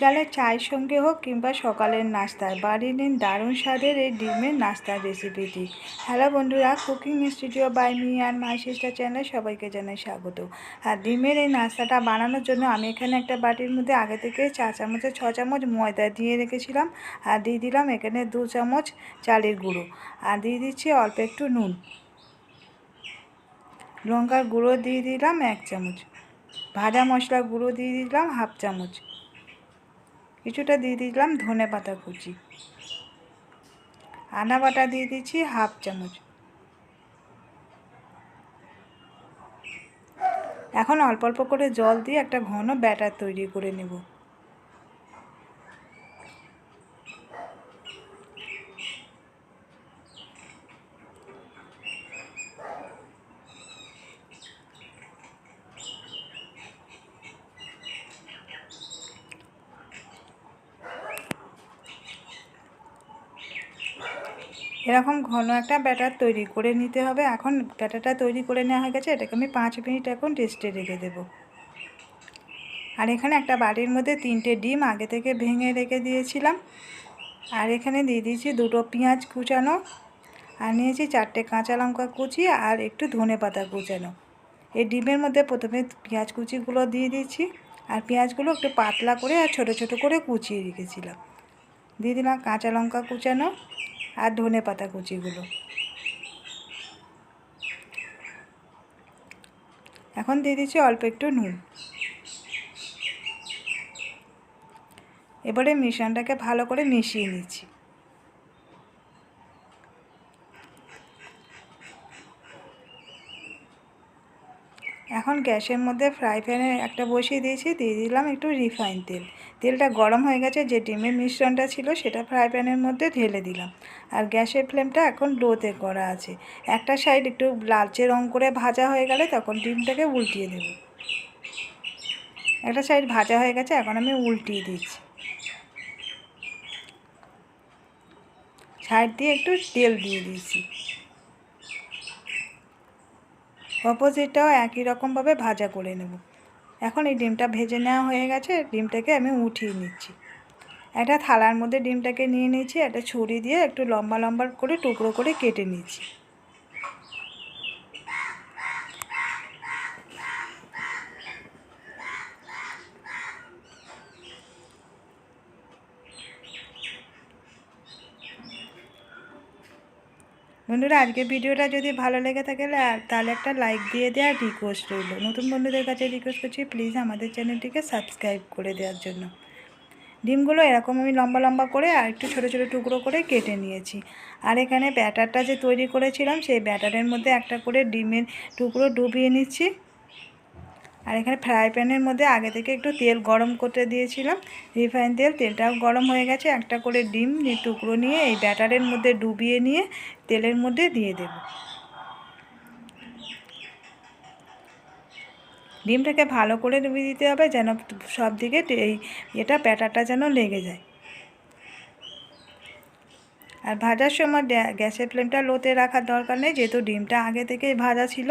বিকালে চায়ের সঙ্গে হোক কিংবা সকালের নাস্তায় বাড়ির নিন দারুণ স্বাদের এই ডিমের নাস্তার রেসিপিটি। হ্যালো বন্ধুরা, কুকিং স্টুডিও বাই মি আর মাই সিস্টার চ্যানেলে সবাইকে জানাই স্বাগত। আর ডিমের এই নাস্তাটা বানানোর জন্য আমি এখানে একটা বাটির মধ্যে আগে থেকে চা চামচে, ছ চামচ ময়দা দিয়ে রেখেছিলাম। আর দিয়ে দিলাম এখানে দু চামচ চালের গুঁড়ো। আর দিয়ে দিচ্ছি অল্প একটু নুন। লঙ্কার গুঁড়ো দিয়ে দিলাম এক চামচ। ভাজা মশলা গুঁড়ো দিয়ে দিলাম হাফ চামচ। কিছুটা দিয়ে দিলাম ধনে পাতা কুচি। আদা বাটা দিয়ে দিচ্ছি হাফ চামচ। এখন অল্প অল্প করে জল দিয়ে একটা ঘন ব্যাটার তৈরি করে নেব। এরকম ঘন একটা ব্যাটার তৈরি করে নিতে হবে। এখন ব্যাটারটা তৈরি করে নেওয়া হয়ে গেছে। এটাকে আমি পাঁচ মিনিট এখন রেস্টে রেখে দেব। আর এখানে একটা বাড়ির মধ্যে তিনটে ডিম আগে থেকে ভেঙে রেখে দিয়েছিলাম। আর এখানে দিয়ে দিয়েছি দুটো পেঁয়াজ কুচানো। আর নিয়েছি চারটে কাঁচা লঙ্কা কুচি আর একটু ধনে পাতা কুচানো। এই ডিমের মধ্যে প্রথমে পেঁয়াজ কুচিগুলো দিয়ে দিয়েছি। আর পেঁয়াজগুলো একটু পাতলা করে আর ছোট ছোট করে কুচিয়ে রেখেছিলাম। দিয়ে দিলাম কাঁচা লঙ্কা কুচানো আর ধনে পাতা কুচিগুলো। এখন দিয়ে দিচ্ছি অল্প একটু নুন। এবারে মিশ্রণটাকে ভালো করে মিশিয়ে নিচ্ছি। এখন গ্যাসের মধ্যে ফ্রাই প্যানে একটা বসিয়ে দিয়েছি, দিয়ে দিলাম একটু রিফাইন তেল। তেলটা গরম হয়ে গেছে, যে ডিমের মিশ্রণটা ছিল সেটা ফ্রাই প্যানের মধ্যে ঢেলে দিলাম। আর গ্যাসের ফ্লেমটা এখন লোতে করা আছে। একটা সাইড একটু লালচে রং করে ভাজা হয়ে গেলে তখন ডিমটাকে উল্টিয়ে দেব। একটা সাইড ভাজা হয়ে গেছে, এখন আমি উল্টিয়ে দিচ্ছি। সাইড দিয়ে একটু তেল দিয়ে দিয়েছি অপোজিটটাও একই রকমভাবে ভাজা করে নেব। এখন এই ডিমটা ভেজে নেওয়া হয়ে গেছে, ডিমটাকে আমি উঠিয়ে নিচ্ছি। একটা থালার মধ্যে ডিমটাকে নিয়ে নিয়েছি, একটা ছুরি দিয়ে একটু লম্বা লম্বা করে টুকরো করে কেটে নিচ্ছি বন্ধুরা আজকে ভিডিওটা যদি ভালো লেগে থাকে তাহলে একটা লাইক দিয়ে দেওয়ার রিকোয়েস্ট রইল। নতুন বন্ধুদের কাছে রিকোয়েস্ট করছি প্লিজ আমাদের চ্যানেলটিকে সাবস্ক্রাইব করে দেওয়ার জন্য। ডিমগুলো এরকম আমি লম্বা লম্বা করে আর একটু ছোটো ছোটো টুকরো করে কেটে নিয়েছি। আর এখানে ব্যাটারটা যে তৈরি করেছিলাম, সেই ব্যাটারের মধ্যে একটা করে ডিমের টুকরো ডুবিয়ে নিচ্ছি। আর এখানে ফ্রাই প্যানের মধ্যে আগে থেকে একটু তেল গরম করতে দিয়েছিলাম। রিফাইন তেল, তেলটাও গরম হয়ে গেছে। একটা করে ডিম টুকরো নিয়ে এই ব্যাটারের মধ্যে ডুবিয়ে নিয়ে তেলের মধ্যে দিয়ে দেব। ডিমটাকে ভালো করে ডুবিয়ে দিতে হবে যেন সব দিকে এই এটা ব্যাটারটা যেন লেগে যায়। আর ভাজার সময় গ্যাসের ফ্লেমটা লোতে রাখার দরকার নেই, যেহেতু ডিমটা আগে থেকেই ভাজা ছিল।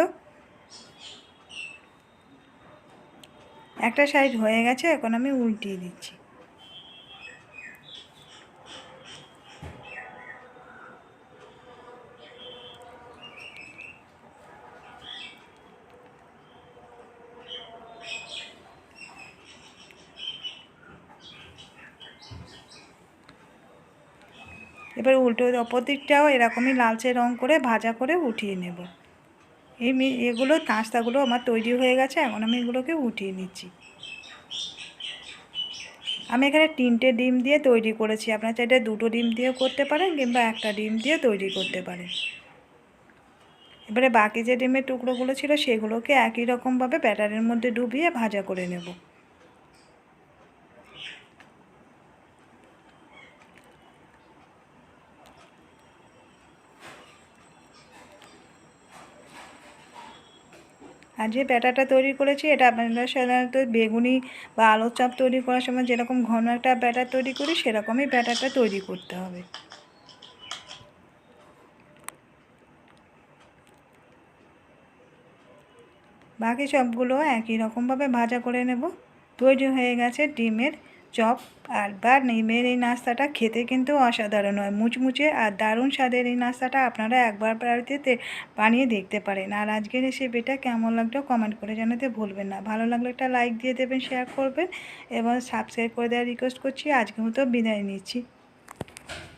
একটা সাইড হয়ে গেছে, এখন আমি উল্টিয়ে দিচ্ছি। এবার উল্টো অপর দিকটাও এরকমই লালচে রং করে ভাজা করে উঠিয়ে নেব। এই এগুলো কাঁচতাগুলো আমার তৈরি হয়ে গেছে, এখন আমি এগুলোকে উঠিয়ে নিচ্ছি। আমি এখানে তিনটে ডিম দিয়ে তৈরি করেছি, আপনার চাইটা দুটো ডিম দিয়েও করতে পারেন কিংবা একটা ডিম দিয়ে তৈরি করতে পারেন। এবারে বাকি যে ডিমের টুকরোগুলো ছিল সেগুলোকে একই রকমভাবে ব্যাটারের মধ্যে ডুবিয়ে ভাজা করে নেব। আর যে ব্যাটারটা তৈরি করেছি, এটা আপনারা সাধারণত বেগুনি বা আলুর চাপ তৈরি করার সময় যেরকম ঘন একটা ব্যাটার তৈরি করি, সেরকমই ব্যাটারটা তৈরি করতে হবে। বাকি সবগুলো একই রকমভাবে ভাজা করে নেব। তৈরি হয়ে গেছে ডিমের চপ আর বা নিমের এই নাস্তাটা খেতে কিন্তু অসাধারণ হয়। মুচমুচে আর দারুণ স্বাদের এই নাস্তাটা আপনারা একবার বাড়িতে বানিয়ে দেখতে পারেন। আর আজকের রেসিপিটা কেমন লাগল কমেন্ট করে জানাতে ভুলবেন না। ভালো লাগলে একটা লাইক দিয়ে দেবেন শেয়ার করবেন এবং সাবস্ক্রাইব করে দেওয়ার রিকোয়েস্ট করছি। আজকের মতো বিদায় নিচ্ছি।